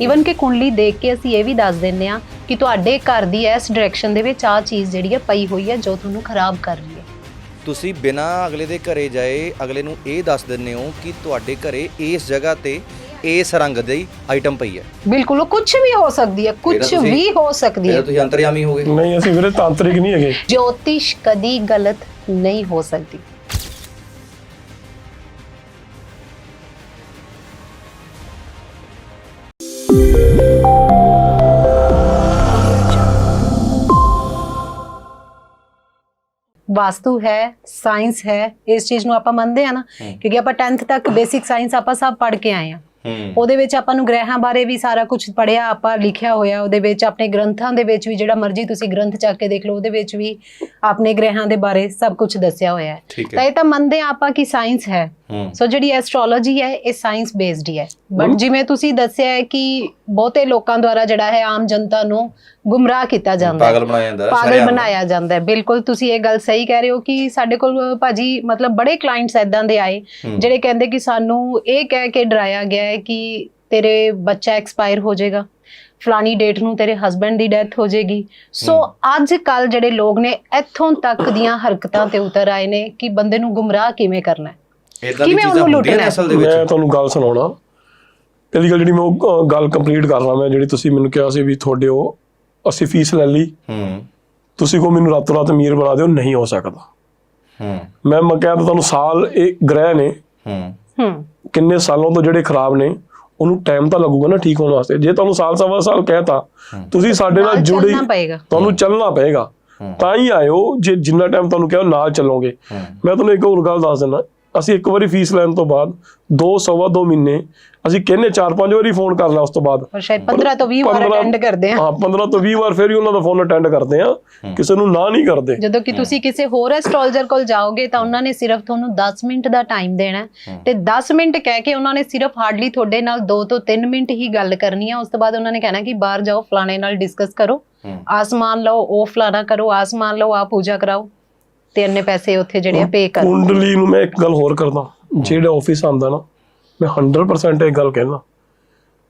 Even ਕਿ ਕੁੰਡਲੀ ਦੇਖ ਕੇ ਅਸੀਂ ਇਹ ਵੀ ਦੱਸ ਦਿੰਨੇ ਆ ਕਿ ਤੁਹਾਡੇ ਘਰ ਦੀ ਇਸ ਡਾਇਰੈਕਸ਼ਨ ਦੇ ਵਿੱਚ ਆ ਚੀਜ਼ ਜਿਹੜੀ ਹੈ ਪਈ ਹੋਈ ਹੈ ਜੋ ਤੁਹਾਨੂੰ ਖਰਾਬ ਕਰ ਰਹੀ ਹੈ। ਤੁਸੀਂ ਬਿਨਾ ਅਗਲੇ ਦੇ ਘਰੇ ਜਾਏ ਅਗਲੇ ਨੂੰ ਇਹ ਦੱਸ ਦਿੰਨੇ ਹੋ ਕਿ ਤੁਹਾਡੇ ਘਰੇ ਇਸ ਜਗ੍ਹਾ ਤੇ ਇਸ ਰੰਗ ਦੀ ਆਈਟਮ ਪਈ ਹੈ। ਬਿਲਕੁਲ ਉਹ ਕੁਝ ਵੀ ਹੋ ਸਕਦੀ ਹੈ ਕੁਝ ਵੀ ਹੋ ਸਕਦੀ ਹੈ। ਤੁਸੀਂ ਅੰਤਰਯਾਮੀ ਹੋ ਨਹੀਂ ਅਸੀਂ ਵੀਰੇ ਤਾਂਤਰਿਕ ਨਹੀਂ ਹੈਗੇ। ਜੋਤਿਸ਼ ਕਦੀ ਗਲਤ ਨਹੀਂ ਹੋ ਸਕਦੀ। ਵਾਸਤੂ ਹੈ ਸਾਇੰਸ ਹੈ ਇਸ ਚੀਜ਼ ਨੂੰ ਆਪਾਂ ਮੰਨਦੇ ਆ ਨਾ। ਕਿਉਂਕਿ ਆਪਾਂ 10th ਤੱਕ ਬੇਸਿਕ ਸਾਇੰਸ ਆਪਾਂ ਸਭ ਪੜ੍ਹ ਕੇ ਆਏ ਆ ਉਹਦੇ ਵਿੱਚ ਆਪਾਂ ਨੂੰ ਗ੍ਰਹਿਾਂ ਬਾਰੇ ਵੀ ਸਾਰਾ ਕੁਝ ਪੜਿਆ ਆਪਾਂ ਲਿਖਿਆ ਹੋਇਆ ਉਹਦੇ ਵਿੱਚ ਆਪਣੇ ਗ੍ਰੰਥਾਂ ਦੇ ਵਿੱਚ ਵੀ ਜਿਹੜਾ ਮਰਜ਼ੀ ਤੁਸੀਂ ਗ੍ਰੰਥ ਚੱਕ ਕੇ ਦੇਖ ਲਓ ਉਹਦੇ ਵਿੱਚ ਵੀ ਆਪਣੇ ਗ੍ਰਹਿਾਂ ਦੇ ਬਾਰੇ ਸਭ ਕੁਝ ਦੱਸਿਆ ਹੋਇਆ ਹੈ। ਤਾਂ ਹੈ। ਇਹ ਤਾਂ ਮੰਨਦੇ ਹਾਂ ਆਪਾਂ ਕਿ ਸਾਇੰਸ ਹੈ। ਹੂੰ। ਸੋ ਜਿਹੜੀ ਐਸਟ੍ਰੋਲੋਜੀ ਹੈ ਇਹ ਸਾਇੰਸ ਬੇਸਡ ਹੀ ਹੈ। ਬਟ ਜਿਵੇਂ ਤੁਸੀਂ ਦੱਸਿਆ ਹੈ ਕਿ ਬਹੁਤੇ ਲੋਕਾਂ ਦੁਆਰਾ ਜਿਹੜਾ ਹੈ ਆਮ ਜਨਤਾ ਨੂੰ ਗੁੰਮਰਾਹ ਕੀਤਾ ਜਾਂਦਾ ਹੈ। ਪਾਗਲ ਬਣਾਇਆ ਜਾਂਦਾ ਪਾਗਲ ਸ਼ਰੇਆਮ। ਬਣਾਇਆ ਜਾਂਦਾ ਹੈ। ਬਿਲਕੁਲ ਤੁਸੀਂ ਇਹ ਗੱਲ ਸਹੀ ਕਹਿ ਰਹੇ ਹੋ ਕਿ ਸਾਡੇ ਕੋਲ ਭਾਜੀ ਮਤਲਬ ਬੜੇ ਕਲਾਇੰਟਸ ਐਦਾਂ ਦੇ ਆਏ ਹੂੰ। ਜਿਹੜੇ ਕਹਿੰਦੇ ਕਿ ਸਾਨੂੰ ਇਹ ਕਹਿ ਕੇ ਡਰਾਇਆ ਗਿਆ ਹੈ ਕਿ ਤੇਰੇ ਬੱਚਾ ਐਕਸਪਾਇਰ ਹੋ ਜਾਏਗਾ ਫਲਾਨੀ ਡੇਟ ਨੂੰ ਤੇਰੇ ਹਸਬੰਡ ਦੀ ਡੈਥ ਹੋ ਜਾਏਗੀ। ਸੋ ਅੱਜ ਕੱਲ ਜਿਹੜੇ ਲੋਕ ਨੇ ਇੱਥੋਂ ਤੱਕ ਦੀਆਂ ਹਰਕਤਾਂ ਤੇ ਉਤਰ ਆਏ ਨੇ ਕਿ ਬੰਦੇ ਨੂੰ ਗੁੰਮਰਾਹ ਕਿਵੇਂ ਕਰਨਾ ਹੈ? ਕਿਵੇਂ ਉਹਨੂੰ ਲੁੱਟਣਾ ਅਸਲ ਦੇ ਮੈਂ ਵਿੱਚ ਤੁਹਾਨੂੰ ਗੱਲ ਸੁਣਾਉਣਾ। ਪਹਿਲੀ ਗੱਲ ਜਿਹੜੀ ਮੈਂ ਉਹ ਗੱਲ ਕੰਪਲੀਟ ਕਰ ਰਹਾ ਮੈਂ ਜਿਹੜੀ ਤੁਸੀਂ ਮੈਨੂੰ ਕਿਹਾ ਸੀ ਵੀ ਤੁਹਾਡੇ ਉਹ ਅਸੀਂ ਫੀਸ ਲੈ ਲਈ। ਹੂੰ। ਤੁਸੀਂ ਕੋ ਮੈਨੂੰ ਰਾਤੋਂ ਰਾਤ ਅਮੀਰ ਬਣਾ ਦਿਓ ਨਹੀਂ ਹੋ ਸਕਦਾ। ਹੂੰ। ਮੈਂ ਮੈਂ ਕਹਿ ਤਾ ਤੁਹਾਨੂੰ ਸਾਲ ਇਹ ਗ੍ਰਹਿ ਨੇ। ਹੂੰ। ਹੂੰ। ਕਿੰਨੇ ਸਾਲਾਂ ਤੋਂ ਜਿਹੜੇ ਖਰਾਬ ਨੇ ਉਹਨੂੰ ਟਾਈਮ ਤਾਂ ਲੱਗੂਗਾ ਨਾ ਠੀਕ ਹੋਣ ਵਾਸਤੇ। ਜੇ ਤੁਹਾਨੂੰ ਸਾਲ ਸਵਾ ਸਾਲ ਕਹਿਤਾ ਤੁਸੀਂ ਸਾਡੇ ਨਾਲ ਜੁੜੀ ਤੁਹਾਨੂੰ ਚੱਲਣਾ ਪਏਗਾ। ਹੂੰ। ਤਾਂ ਹੀ ਆਇਓ ਜੇ ਜਿੰਨਾ ਟਾਈਮ ਤੁਹਾਨੂੰ ਕਿਹਾ ਨਾਲ ਚੱਲੋਗੇ। ਮੈਂ ਤੁਹਾਨੂੰ ਇੱਕ ਹੋਰ ਗੱਲ ਦੱਸ ਦਿੰਦਾ। ਅਸੀਂ ਇੱਕ ਵਾਰੀ ਫੀਸ ਲੈਣ ਤੋਂ ਬਾਅਦ ਦੋ ਸਵਾ ਦੋ ਮਹੀਨੇ ਅਸੀਂ ਕਹਿੰਨੇ ਚਾਰ ਪੰਜ ਵਾਰੀ ਫੋਨ ਕਰ ਲਿਆ ਉਸ ਤੋਂ ਬਾਅਦ। ਪਰ ਸ਼ਾਇਦ 15 ਤੋਂ 20 ਵਾਰ 15 ਅਟੈਂਡ ਕਰਦੇ ਆ ਹਾਂ 15 ਤੋਂ 20 ਵਾਰ ਫਿਰ ਹੀ ਉਹਨਾਂ ਦਾ ਫੋਨ ਅਟੈਂਡ ਕਰਦੇ ਆ ਕਿਸੇ ਨੂੰ ਨਾ ਨਹੀਂ ਕਰਦੇ। ਜਦੋਂ ਕਿ ਤੁਸੀਂ ਕਿਸੇ ਹੋਰ ਐਸਟ੍ਰੋਲੋਜਰ ਕੋਲ ਜਾਓਗੇ ਤਾਂ ਉਹਨਾਂ ਨੇ ਸਿਰਫ ਤੁਹਾਨੂੰ 10 ਮਿੰਟ ਦਾ ਟਾਈਮ ਦੇਣਾ ਹੈ। ਤੇ 10 ਮਿੰਟ ਕਹਿ ਕੇ ਉਹਨਾਂ ਨੇ ਸਿਰਫ ਹਾਰਡਲੀ ਤੁਹਾਡੇ ਨਾਲ 2 ਤੋਂ 3 ਮਿੰਟ ਹੀ ਗੱਲ ਕਰਨੀ ਹੈ। ਉਸ ਤੋਂ ਬਾਅਦ ਉਹਨਾਂ ਨੇ ਕਹਿਣਾ ਕਿ ਬਾਹਰ ਜਾਓ ਫਲਾਣੇ ਨਾਲ ਡਿਸਕਸ ਕਰੋ। ਆਸਮਾਨ ਲਓ ਉਹ ਫਲਾਣਾ ਕਰੋ ਆਸਮਾਨ ਲਓ ਆ ਪੂਜਾ ਕਰਾਓ। ਤੇ ਇੰਨੇ ਪੈਸੇ ਉੱਥੇ ਜਿਹੜੇ ਆ ਪੇ ਕਰੋ। ਕੁੰਡਲੀ ਨੂੰ ਮੈਂ ਇੱਕ ਗੱਲ ਹੋਰ ਕਰਦਾ ਜਿਹੜਾ ਆਫਿਸ ਆਂਦਾ ਨਾ ਮੈਂ 100% ਇਹ ਗੱਲ ਕਹਿਣਾ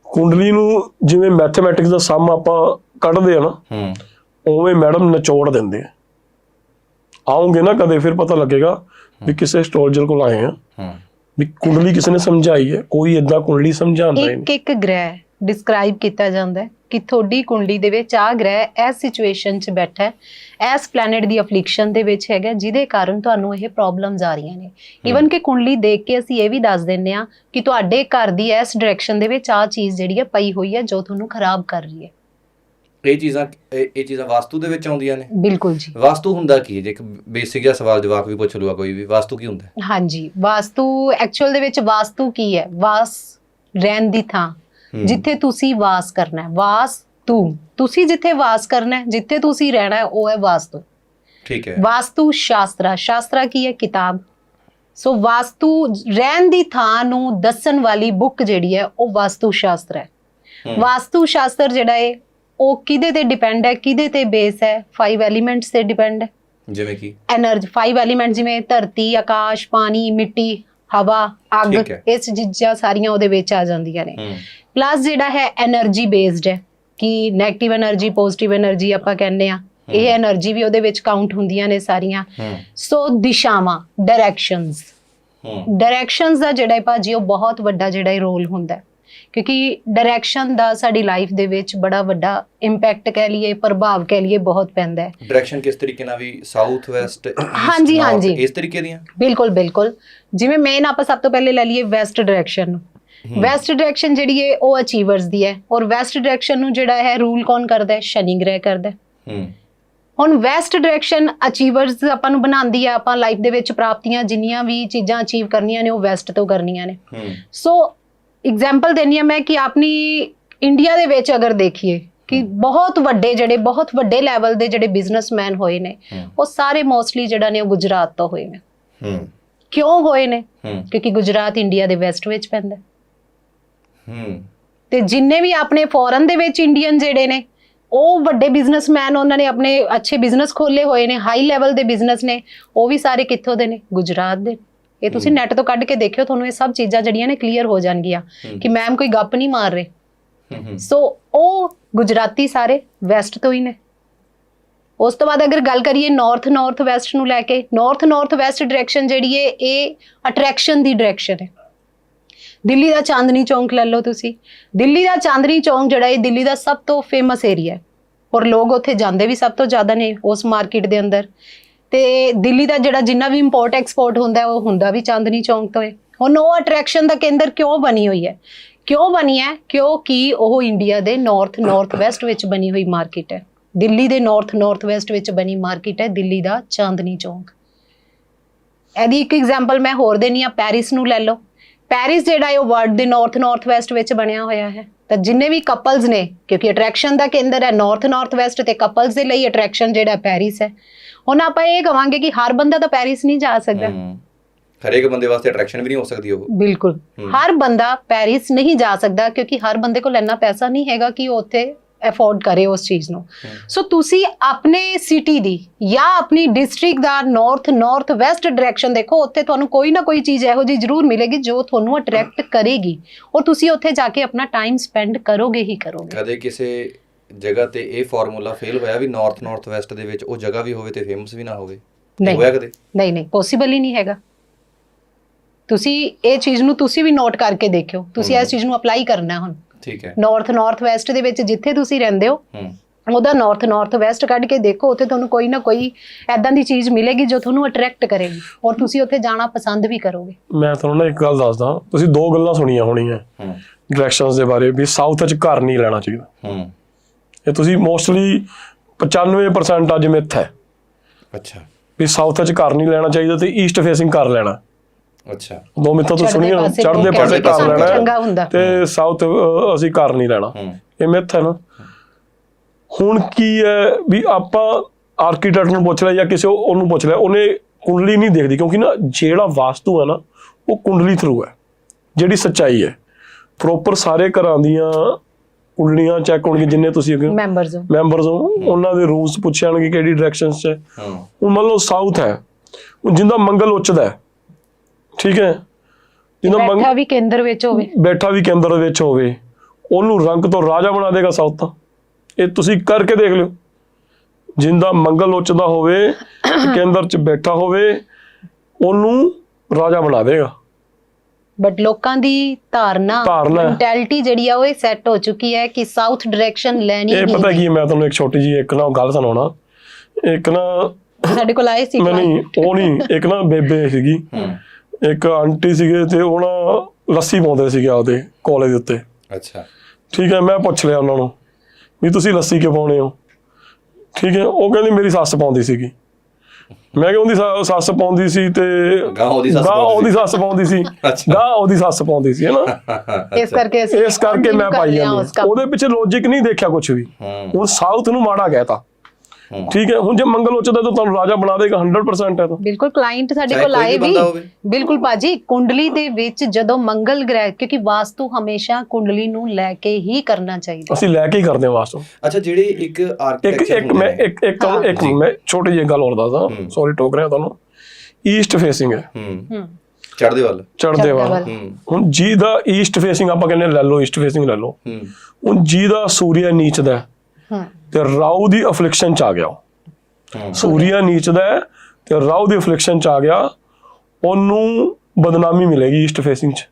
ਕੁੰਡਲੀ ਨੂੰ ਜਿਵੇਂ ਮੈਥਮੈਟਿਕਸ ਦਾ ਸਮ ਆਪਾਂ ਕੱਢਦੇ ਆ ਨਾ ਹੂੰ। ਉਵੇਂ ਮੈਡਮ ਨਿਚੋੜ ਦਿੰਦੇ ਆ। ਆਉਂਗੇ ਨਾ ਕਦੇ ਫਿਰ ਪਤਾ ਲੱਗੇਗਾ ਵੀ ਕਿਸੇ ਐਸਟ੍ਰੋਲੋਜਰ ਕੋਲ ਆਏ ਆ। ਹੂੰ। ਵੀ ਕੁੰਡਲੀ ਕਿਸੇ ਨੇ ਸਮਝਾਈ ਹੈ ਕੋਈ ਇਦਾਂ ਕੁੰਡਲੀ ਸਮਝਾਉਂਦਾ ਹੀ ਨਹੀਂ। ਇੱਕ ਇੱਕ ਗ੍ਰਹਿ ਡਿਸਕ੍ਰਾਈਬ ਕੀਤਾ ਜਾਂਦਾ ਹੈ ਕਿ ਤੁਹਾਡੀ ਕੁੰਡਲੀ ਦੇ ਵਿੱਚ ਆ ਗ੍ਰਹਿ ਇਸ ਸਿਚੁਏਸ਼ਨ 'ਚ ਬੈਠਾ ਹੈ ਇਸ ਪਲੈਨਟ ਦੀ ਅਫਲਿਕਸ਼ਨ ਦੇ ਵਿੱਚ ਹੈਗਾ ਜਿਹਦੇ ਕਾਰਨ ਤੁਹਾਨੂੰ ਇਹ ਪ੍ਰੋਬਲਮਸ ਆ ਰਹੀਆਂ ਨੇ। ਈਵਨ ਕਿ ਕੁੰਡਲੀ ਦੇਖ ਕੇ ਅਸੀਂ ਇਹ ਵੀ ਦੱਸ ਦਿੰਨੇ ਆ ਕਿ ਤੁਹਾਡੇ ਘਰ ਦੀ ਇਸ ਡਾਇਰੈਕਸ਼ਨ ਦੇ ਵਿੱਚ ਆ ਚੀਜ਼ ਜਿਹੜੀ ਹੈ ਪਈ ਹੋਈ ਹੈ ਜੋ ਤੁਹਾਨੂੰ ਖਰਾਬ ਕਰ ਰਹੀ ਹੈ। ਇਹ ਚੀਜ਼ਾਂ ਇਹ ਚੀਜ਼ਾਂ ਵਾਸਤੂ ਦੇ ਵਿੱਚ ਆਉਂਦੀਆਂ ਨੇ? ਬਿਲਕੁਲ ਜੀ। ਵਾਸਤੂ ਹੁੰਦਾ ਕੀ ਹੈ? ਜੇ ਇੱਕ ਬੇਸਿਕ ਜਿਹਾ ਸਵਾਲ ਜਵਾਬ ਵੀ ਪੁੱਛ ਲੂਗਾ ਕੋਈ ਵੀ ਵਾਸਤੂ ਕੀ ਹੁੰਦਾ? ਹਾਂਜੀ ਵਾਸਤੂ ਐਕਚੁਅਲ ਦੇ ਵਿੱਚ ਵਾਸਤੂ ਕੀ ਹੈ? ਵਾਸ ਰਹਿਣ ਦੀ ਥਾਂ। ਜਿੱਥੇ ਤੁਸੀਂ ਵਾਸ ਕਰਨਾ ਹੈ ਵਾਸ ਤੂੰ। ਤੁਸੀਂ ਜਿੱਥੇ ਵਾਸ ਕਰਨਾ ਹੈ ਜਿੱਥੇ ਤੁਸੀਂ ਰਹਿਣਾ ਹੈ ਉਹ ਹੈ ਵਾਸਤੂ ਠੀਕ ਹੈ। ਵਾਸਤੂ ਸ਼ਾਸਤਰਾ ਸ਼ਾਸਤਰਾ ਕੀ ਹੈ? ਕਿਤਾਬ। ਸੋ ਵਾਸਤੂ ਰਹਿਣ ਦੀ ਥਾਂ ਨੂੰ ਦੱਸਣ ਵਾਲੀ ਬੁੱਕ ਜਿਹੜੀ ਹੈ ਉਹ ਵਾਸਤੂ ਸ਼ਾਸਤਰ ਹੈ। ਵਾਸਤੂ ਸ਼ਾਸਤਰ ਜਿਹੜਾ ਹੈ ਉਹ ਕਿਹਦੇ ਤੇ ਡਿਪੈਂਡ ਹੈ? ਕਿਹਦੇ ਤੇ ਬੇਸ ਹੈ? ਫਾਈਵ ਐਲੀਮੈਂਟਸ ਤੇ ਡਿਪੈਂਡ ਹੈ। ਜਿਵੇਂ ਕਿ? એનર્ਜੀ ਫਾਈਵ ਐਲੀਮੈਂਟ ਜਿਵੇਂ ਧਰਤੀ ਆਕਾਸ਼ ਪਾਣੀ ਮਿੱਟੀ ਹਵਾ ਅੱਗ ਇਸ ਹੈ। ਚੀਜ਼ਾਂ ਸਾਰੀਆਂ ਉਹਦੇ ਵਿੱਚ ਆ ਜਾਂਦੀਆਂ ਨੇ। ਪਲੱਸ ਜਿਹੜਾ ਹੈ એનર્ਜੀ ਬੇਸਡ ਹੈ ਕਿ 네ਗੇਟਿਵ એનર્ਜੀ ਪੋਜ਼ਿਟਿਵ ਐਨਰਜੀ ਆਪਾਂ ਕਹਿੰਦੇ ਆ ਇਹ એનર્ਜੀ ਵੀ ਉਹਦੇ ਵਿੱਚ ਕਾਊਂਟ ਹੁੰਦੀਆਂ ਨੇ ਸਾਰੀਆਂ। ਸੋ ਦਿਸ਼ਾਵਾਂ ਡਾਇਰੈਕਸ਼ਨਸ ਹੂੰ। ਡਾਇਰੈਕਸ਼ਨਸ ਦਾ ਜਿਹੜਾ ਹੈ ਭਾਜੀ ਉਹ ਬਹੁਤ ਵੱਡਾ ਜਿਹੜਾ ਹੈ ਰੋਲ ਹੁੰਦਾ ਹੈ। ਕਿਉਂਕਿ ਡਾਇਰੈਕਸ਼ਨ ਦਾ ਸਾਡੀ ਲਾਈਫ ਦੇ ਵਿੱਚ ਬੜਾ ਵੱਡਾ ਇੰਪੈਕਟ ਕਹਿ ਲਈਏ ਪ੍ਰਭਾਵ ਕਹਿ ਲਈਏ ਬਹੁਤ ਪੈਂਦਾ ਹੈ। ਡਾਇਰੈਕਸ਼ਨ ਕਿਸ ਤਰੀਕੇ ਨਾਲ ਵੀ ਸਾਊਥ ਵੈਸਟ ਹਾਂਜੀ, ਹਾਂਜੀ। ਇਸ ਤਰੀਕੇ ਦੀਆਂ? ਬਿਲਕੁਲ ਬਿਲਕੁਲ। ਜਿਵੇਂ ਮੇਨ ਆਪਾਂ ਸਭ ਤੋਂ ਪਹਿਲੇ ਲੈ ਲਈਏ ਵੈਸਟ ਡਾਇਰੈਕਸ਼ਨ ਨੂੰ। ਵੈਸਟ ਡਾਇਰੈਕਸ਼ਨ ਜਿਹੜੀ ਹੈ ਉਹ ਅਚੀਵਰਸ ਦੀ ਹੈ। ਔਰ ਵੈਸਟ ਡਾਇਰੈਕਸ਼ਨ ਨੂੰ ਜਿਹੜਾ ਹੈ ਰੂਲ ਕੌਣ ਕਰਦਾ ਹੈ? ਸ਼ਨੀ ਗ੍ਰਹਿ ਕਰਦਾ ਹੈ। ਹੁਣ ਵੈਸਟ ਡਾਇਰੈਕਸ਼ਨ ਅਚੀਵਰਸ ਆਪਾਂ ਨੂੰ ਬਣਾਉਂਦੀ ਹੈ ਆਪਾਂ ਲਾਈਫ ਦੇ ਵਿੱਚ ਪ੍ਰਾਪਤੀਆਂ ਜਿੰਨੀਆਂ ਵੀ ਚੀਜ਼ਾਂ ਅਚੀਵ ਕਰਨੀਆਂ ਨੇ ਉਹ ਵੈਸਟ ਤੋਂ ਕਰਨੀਆਂ ਨੇ। ਸੋ ਐਗਜ਼ਾਮਪਲ ਦੇਣੀ ਹੈ ਮੈਂ ਕਿ ਆਪਣੀ ਇੰਡੀਆ ਦੇ ਵਿੱਚ ਅਗਰ ਦੇਖੀਏ ਕਿ ਬਹੁਤ ਵੱਡੇ ਜਿਹੜੇ ਬਹੁਤ ਵੱਡੇ ਲੈਵਲ ਦੇ ਜਿਹੜੇ ਬਿਜ਼ਨਸਮੈਨ ਹੋਏ ਨੇ। ਉਹ ਸਾਰੇ ਮੋਸਟਲੀ ਜਿਹੜਾ ਨੇ ਉਹ ਗੁਜਰਾਤ ਤੋਂ ਹੋਏ ਨੇ। ਹੂੰ। ਕਿਉਂ ਹੋਏ ਨੇ? ਕਿਉਂਕਿ ਗੁਜਰਾਤ ਇੰਡੀਆ ਦੇ ਵੈਸਟ ਵਿੱਚ ਪੈਂਦਾ। ਹੂੰ। ਤੇ ਜਿੰਨੇ ਵੀ ਆਪਣੇ ਫੋਰਨ ਦੇ ਵਿੱਚ ਇੰਡੀਅਨ ਜਿਹੜੇ ਨੇ ਉਹ ਵੱਡੇ ਬਿਜ਼ਨਸਮੈਨ ਉਹਨਾਂ ਨੇ ਆਪਣੇ ਅੱਛੇ ਬਿਜ਼ਨਸ ਖੋਲੇ ਹੋਏ ਨੇ ਹਾਈ ਲੈਵਲ ਦੇ ਬਿਜ਼ਨਸ ਨੇ ਉਹ ਵੀ ਸਾਰੇ ਕਿੱਥੋਂ ਦੇ ਨੇ? ਗੁਜਰਾਤ ਦੇ ਇਹ ਤੁਸੀਂ ਨੈਟ ਤੋਂ ਕੱਢ ਕੇ ਦੇਖਿਓ ਤੁਹਾਨੂੰ ਇਹ ਸਭ ਚੀਜ਼ਾਂ ਜਿਹੜੀਆਂ ਨੇ ਕਲੀਅਰ ਹੋ ਜਾਣਗੀਆਂ ਕਿ ਮੈਮ ਕੋਈ ਗੱਪ ਨਹੀਂ ਮਾਰ ਰਹੇ। ਸੋ ਉਹ ਗੁਜਰਾਤੀ ਸਾਰੇ ਵੈਸਟ ਤੋਂ ਹੀ ਨੇ। ਉਸ ਤੋਂ ਬਾਅਦ ਅਗਰ ਗੱਲ ਕਰੀਏ ਨਾਰਥ ਨਾਰਥ ਵੈਸਟ ਨੂੰ ਲੈ ਕੇ ਨਾਰਥ ਨਾਰਥ ਵੈਸਟ ਡਾਇਰੈਕਸ਼ਨ ਜਿਹੜੀ ਹੈ ਇਹ ਅਟਰੈਕਸ਼ਨ ਦੀ ਡਾਇਰੈਕਸ਼ਨ ਹੈ ਦਿੱਲੀ ਦਾ ਚਾਂਦਨੀ ਚੌਂਕ ਲੈ ਲਓ ਤੁਸੀਂ। ਦਿੱਲੀ ਦਾ ਚਾਂਦਨੀ ਚੌਂਕ ਜਿਹੜਾ ਇਹ ਦਿੱਲੀ ਦਾ ਸਭ ਤੋਂ ਫੇਮਸ ਏਰੀਆ ਹੈ ਔਰ ਲੋਕ ਉੱਥੇ ਜਾਂਦੇ ਵੀ ਸਭ ਤੋਂ ਜ਼ਿਆਦਾ ਨੇ ਉਸ ਮਾਰਕੀਟ ਦੇ ਅੰਦਰ। ਤੇ ਦਿੱਲੀ ਦਾ ਜਿਹੜਾ ਜਿੰਨਾ ਵੀ ਇੰਪੋਰਟ ਐਕਸਪੋਰਟ ਹੁੰਦਾ ਉਹ ਹੁੰਦਾ ਵੀ ਚਾਂਦਨੀ ਚੌਂਕ ਤੋਂ ਹੈ। ਹੁਣ ਉਹ ਅਟਰੈਕਸ਼ਨ ਦਾ ਕੇਂਦਰ ਕਿਉਂ ਬਣੀ ਹੋਈ ਹੈ? ਕਿਉਂ ਬਣੀ ਹੈ? ਕਿਉਂਕਿ ਉਹ ਇੰਡੀਆ ਦੇ ਨਾਰਥ ਨਾਰਥ ਵੈਸਟ ਵਿੱਚ ਬਣੀ ਹੋਈ ਮਾਰਕੀਟ ਹੈ। ਦਿੱਲੀ ਦੇ ਨਾਰਥ ਨਾਰਥ ਵੈਸਟ ਵਿੱਚ ਬਣੀ ਮਾਰਕੀਟ ਹੈ, ਦਿੱਲੀ ਦਾ ਚਾਂਦਨੀ ਚੌਂਕ। ਇਹਦੀ ਇੱਕ ਐਗਜ਼ਾਮਪਲ ਮੈਂ ਹੋਰ ਦੇਣੀ ਆ ਪੈਰਿਸ ਨੂੰ ਲੈ ਲਓ। ਪੈਰਿਸ ਜਿਹੜਾ ਹੈ ਉਹ ਵਰਲਡ ਦੇ ਨਾਰਥ ਨਾਰਥ ਵੈਸਟ ਵਿੱਚ ਬਣਿਆ ਹੋਇਆ ਹੈ। ਤਾਂ ਜਿੰਨੇ ਵੀ ਕਪਲਸ ਨੇ ਕਿਉਂਕਿ ਅਟਰੈਕਸ਼ਨ ਦਾ ਕੇਂਦਰ ਹੈ ਨਾਰਥ ਨਾਰਥ ਵੈਸਟ ਤੇ ਕਪਲਸ ਦੇ ਲਈ ਅਟਰੈਕਸ਼ਨ ਜਿਹੜਾ ਪੈਰਿਸ ਹੈ। ਹੁਣ ਆਪਾਂ ਇਹ ਕਵਾਂਗੇ ਕਿ ਹਰ ਬੰਦਾ ਤਾਂ ਪੈਰਿਸ ਨਹੀਂ ਜਾ ਸਕਦਾ। ਹਰੇਕ ਬੰਦੇ ਵਾਸਤੇ ਅਟਰੈਕਸ਼ਨ ਵੀ ਨਹੀਂ ਹੋ ਸਕਦੀ ਉਹ। ਬਿਲਕੁਲ। ਹਰ ਬੰਦਾ ਪੈਰਿਸ ਨਹੀਂ ਜਾ ਸਕਦਾ ਕਿਉਂਕਿ ਹਰ ਬੰਦੇ ਕੋਲ ਇੰਨਾ ਪੈਸਾ ਨਹੀਂ ਹੈਗਾ ਕਿ ਉਹ ਉੱਥੇ ਅਫੋਰਡ ਕਰੇ ਉਸ ਚੀਜ਼ ਨੂੰ। ਸੋ ਤੁਸੀਂ ਆਪਣੇ ਸਿਟੀ ਦੀ ਜਾਂ ਆਪਣੀ ਡਿਸਟ੍ਰਿਕਟ ਦਾ ਨਾਰਥ ਨਾਰਥ ਵੈਸਟ ਡਾਇਰੈਕਸ਼ਨ ਦੇਖੋ ਉੱਥੇ ਤੁਹਾਨੂੰ ਕੋਈ ਨਾ ਕੋਈ ਚੀਜ਼ ਇਹੋ ਜਿਹੀ ਜ਼ਰੂਰ ਮਿਲੇਗੀ ਜੋ ਤੁਹਾਨੂੰ ਅਟਰੈਕਟ ਕਰੇਗੀ। ਔਰ ਤੁਸੀਂ ਉੱਥੇ ਜਾ ਕੇ ਆਪਣਾ ਟਾਈਮ ਸਪੈਂਡ ਕਰੋਗੇ ਹੀ ਕਰੋਗੇ। ਕਦੇ ਕਿਸੇ ਜਗ੍ਹਾ ਤੇ ਇਹ ਫਾਰਮੂਲਾ ਫੇਲ ਹੋਇਆ ਵੀ ਨਾਰਥ ਨਾਰਥ ਵੈਸਟ ਦੇ ਵਿੱਚ ਉਹ ਜਗ੍ਹਾ ਵੀ ਹੋਵੇ ਤੇ ਫੇਮਸ ਵੀ ਨਾ ਹੋਵੇ? ਨਹੀਂ। ਹੋਇਆ ਕਦੇ? ਨਹੀਂ ਨਹੀਂ। ਪੋਸੀਬਲ ਹੀ ਨਹੀਂ ਹੈਗਾ। ਤੁਸੀਂ ਇਹ ਚੀਜ਼ ਨੂੰ ਤੁਸੀਂ ਵੀ ਨੋਟ ਕਰਕੇ ਦੇਖਿਓ। ਤੁਸੀਂ। ਇਸ ਚੀਜ਼ ਨੂੰ ਅਪਲਾਈ ਕਰਨਾ ਹੁਣ। ਠੀਕ ਹੈ। ਨਾਰਥ ਨਾਰਥ ਵੈਸਟ ਦੇ ਵਿੱਚ ਜਿੱਥੇ ਤੁਸੀਂ ਰਹਿੰਦੇ ਹੋ ਹੂੰ। ਉਹਦਾ ਨਾਰਥ ਨਾਰਥ ਵੈਸਟ ਕੱਢ ਕੇ ਦੇਖੋ ਉੱਥੇ ਤੁਹਾਨੂੰ ਕੋਈ ਨਾ ਕੋਈ ਐਦਾਂ ਦੀ ਚੀਜ਼ ਮਿਲੇਗੀ ਜੋ ਤੁਹਾਨੂੰ ਅਟਰੈਕਟ ਕਰੇਗੀ ਔਰ ਤੁਸੀਂ ਉੱਥੇ ਜਾਣਾ ਪਸੰਦ ਵੀ ਕਰੋਗੇ। ਮੈਂ ਤੁਹਾਨੂੰ ਨਾ ਇੱਕ ਗੱਲ ਦੱਸਦਾ ਤੁਸੀਂ ਦੋ ਗੱਲਾਂ ਸੁਣੀਆਂ ਹੋਣੀਆਂ ਹੂੰ। ਡਾਇਰੈਕਸ਼ਨਸ ਦੇ ਬਾਰੇ ਵੀ ਸਾਊਥ 'ਚ ਘਰ ਨਹੀਂ ਲੈਣਾ ਚਾਹੀਦਾ। ਹੂੰ। ਇਹ ਤੁਸੀਂ ਮੋਸਟਲੀ 95% ਅੱਜ ਮਿੱਥ ਹੈ। ਅੱਛਾ। ਵੀ ਸਾਊਥ 'ਚ ਘਰ ਨਹੀਂ ਲੈਣਾ ਚਾਹੀਦਾ ਤੇ ਈਸਟ ਫੇਸਿੰਗ ਘਰ ਲੈਣਾ। ਅੱਛਾ। ਦੋ ਮਿੱਥਾਂ ਤੋਂ ਸੁਣੀਆਂ ਪਾਸੇ ਚੜ੍ਹਦੇ ਪਾਸੇ ਘਰ ਲੈਣਾ ਚੰਗਾ ਹੈ ਹੁੰਦਾ। ਤੇ ਸਾਊਥ ਅਸੀਂ ਘਰ ਨਹੀਂ ਲੈਣਾ ਇਹ ਮਿੱਥ ਹੈ ਨਾ। ਹੁਣ ਕੀ ਹੈ ਵੀ ਆਪਾਂ ਆਰਕੀਟੈਕਟ ਨੂੰ ਪੁੱਛ ਲਿਆ ਜਾਂ ਕਿਸੇ ਉਹ- ਉਹਨੂੰ ਪੁੱਛ ਲਿਆ ਉਹਨੇ ਕੁੰਡਲੀ ਨਹੀਂ ਦੇਖਦੀ ਕਿਉਂਕਿ ਨਾ ਜਿਹੜਾ ਵਾਸਤੂ ਹੈ ਨਾ ਉਹ ਕੁੰਡਲੀ ਥਰੂ ਹੈ। ਜਿਹੜੀ ਸੱਚਾਈ ਹੈ। ਪ੍ਰੋਪਰ ਸਾਰੇ ਘਰਾਂ ਦੀਆਂ ਕੁੰਡਲੀਆਂ ਚੈੱਕ ਹੋਣਗੇ ਜਿੰਨੇ ਤੁਸੀਂ ਅੱਗੇ ਮੈਂਬਰਸ ਹੋ। ਮੈਂਬਰਸ ਹੋ। ਉਹਨਾਂ ਦੇ ਰੂਲਸ ਪੁੱਛਣਗੇ ਕਿਹੜੀ ਡਾਇਰੈਕਸ਼ਨਸ 'ਚ ਹੈ। ਹੂੰ। ਹੁਣ ਮੰਨ ਲਓ ਸਾਊਥ ਹੈ। ਹੁਣ ਜਿੰਦਾ ਮੰਗਲ ਉੱਚਦਾ ਹੈ। ਠੀਕ ਹੈ? ਜਿੰਦਾ ਬੈਠਾ ਵੀ ਕੇਂਦਰ ਵਿੱਚ ਹੋਵੇ। ਬੈਠਾ ਵੀ ਕੇਂਦਰ ਦੇ ਵਿੱਚ ਹੋਵੇ ਉਹਨੂੰ ਰੰਗ ਤੋਂ ਰਾਜਾ ਬਣਾ ਦੇਗਾ ਸਾਊਥ ਤਾਂ। ਇਹ ਤੁਸੀਂ ਕਰਕੇ ਦੇਖ ਲਿਓ। ਜਿੰਦਾ ਮੰਗਲ ਉੱਚਦਾ ਹੋਵੇ ਕੇਂਦਰ 'ਚ ਬੈਠਾ ਹੋਵੇ ਉਹਨੂੰ ਰਾਜਾ ਬਣਾ ਦੇਗਾ। ਬਟ ਲੋਕਾਂ ਦੀ ਧਾਰਨਾ। ਮੈਂਟੈਲਿਟੀ ਜਿਹੜੀ ਆ ਉਹ ਸੈੱਟ ਹੋ ਚੁੱਕੀ ਹੈ ਕਿ ਸਾਊਥ ਡਾਇਰੈਕਸ਼ਨ ਲੈਣੀ ਇਹ ਹੀ ਪਤਾ ਨਹੀਂ ਕੀ ਮੈਂ ਤੁਹਾਨੂੰ ਇੱਕ ਛੋਟੀ ਜੀ ਇੱਕ ਨਾ ਗੱਲ ਸੁਣਾਉਣਾ। ਇੱਕ ਨਾ ਸਾਡੇ ਕੋਲ ਆਏ ਸੀ ਨਹੀਂ ਨਹੀਂ ਉਹ ਨਹੀਂ ਇੱਕ ਨਾ ਬੇਬੇ ਸੀਗੀ। ਹੂੰ ਇੱਕ ਆਂਟੀ ਸੀਗੇ ਤੇ ਉਹ ਨਾ ਲੱਸੀ ਪਾਉਂਦੇ ਸੀਗੇ ਆਪਦੇ ਕਾਲਜ ਦੇ ਉੱਤੇ। ਅੱਛਾ। ਠੀਕ ਹੈ ਮੈਂ ਪੁੱਛ ਲਿਆ ਉਹਨਾਂ ਨੂੰ ਵੀ ਤੁਸੀਂ ਲੱਸੀ ਕਿਉਂ ਪਾਉਣੇ ਹੋ? ਠੀਕ ਹੈ ਉਹ ਕਹਿੰਦੀ ਮੇਰੀ ਸੱਸ ਪਾਉਂਦੀ ਸੀਗੀ। ਮੈਂ ਕਿਹਾ ਉਹਦੀ ਸੱਸ- ਪਾਉਂਦੀ ਸੀ ਤੇ ਗਾਂ ਉਹਦੀ ਸੱਸ ਗਾਂ ਪਾਉਂਦੀ ਉਹਦੀ ਸੀ। ਸੱਸ ਪਾਉਂਦੀ ਸੀ। ਅੱਛਾ। ਗਾਂ ਉਹਦੀ ਸੱਸ ਪਾਉਂਦੀ ਸੀ ਹੈਨਾ ਇਸ ਕਰਕੇ ਇਸ ਕਰਕੇ ਮੈਂ ਪਾਈ ਜਾਂਦੀ। ਉਹਦੇ ਪਿੱਛੇ ਲੌਜੀਕ ਨਹੀਂ ਦੇਖਿਆ ਕੁਝ ਵੀ। ਹੂੰ। ਹੁਣ ਸਾਊਥ ਨੂੰ ਮਾੜਾ ਕਹਿਤਾ। ਠੀਕ ਹੈ ਹੁਣ ਜੇ ਮੰਗਲ ਉੱਚਦਾ ਤਾਂ ਤੁਹਾਨੂੰ ਰਾਜਾ ਬਣਾ ਦੇਗਾ 100% ਹੈ ਤਾਂ। ਬਿਲਕੁਲ ਕਲਾਇੰਟ ਸਾਡੇ ਕੋਲ ਆਏ ਵੀ। ਬਿਲਕੁਲ ਬਾਜੀ ਕੁੰਡਲੀ ਦੇ ਵਿੱਚ ਜਦੋਂ ਮੰਗਲ ਗ੍ਰਹਿ ਕਿਉਂਕਿ ਵਾਸਤੂ ਹਮੇਸ਼ਾ ਕੁੰਡਲੀ ਨੂੰ ਲੈ ਕੇ ਹੀ ਕਰਨਾ ਚਾਹੀਦਾ। ਅਸੀਂ ਲੈ ਕੇ ਹੀ ਕਰਦੇ ਹਾਂ ਵਾਸਤੂ। ਅੱਛਾ ਜਿਹੜੇ ਇੱਕ ਆਰਕੀਟੈਕਚਰ ਇੱਕ ਮੈਂ ਇੱਕ ਇੱਕ। ਇੱਕ ਮੈਂ ਛੋਟੀ ਜਿਹੀ ਗੱਲ ਹੋਰ ਦੱਸਦਾ। ਸੌਰੀ ਟੋਕ ਰਿਹਾ ਤੁਹਾਨੂੰ। ਈਸਟ ਫੇਸਿੰਗ ਹੈ। ਹੂੰ। ਚੜ੍ਹਦੇ ਵੱਲ। ਚੜ੍ਹਦੇ ਵੱਲ। ਹੁਣ ਜੀ ਦਾ ਈਸਟ ਫੇਸਿੰਗ ਆਪਾਂ ਕਹਿੰਦੇ ਲੈ ਲਓ ਈਸਟ ਫੇਸਿੰਗ ਲੈ ਲਓ। ਹੂੰ। ਹੁਣ ਜੀ ਦਾ ਸੂਰਿਆ ਨੀਚਦਾ ਹੈ ਹੂੰ। ਤੇ ਰਾਹੂ ਦੀ ਅਫਲਿਕਸ਼ਨ ਚ ਆ ਗਿਆ ਸੂਰਿਆ ਨੀਚਦਾ ਹੈ ਤੇ ਰਾਹੂ ਦੀ ਅਫਲਿਕਸ਼ਨ ਚ ਆ ਗਿਆ। ਉਹਨੂੰ ਬਦਨਾਮੀ ਮਿਲੇਗੀ ਈਸਟ ਫੇਸਿੰਗ ਚ।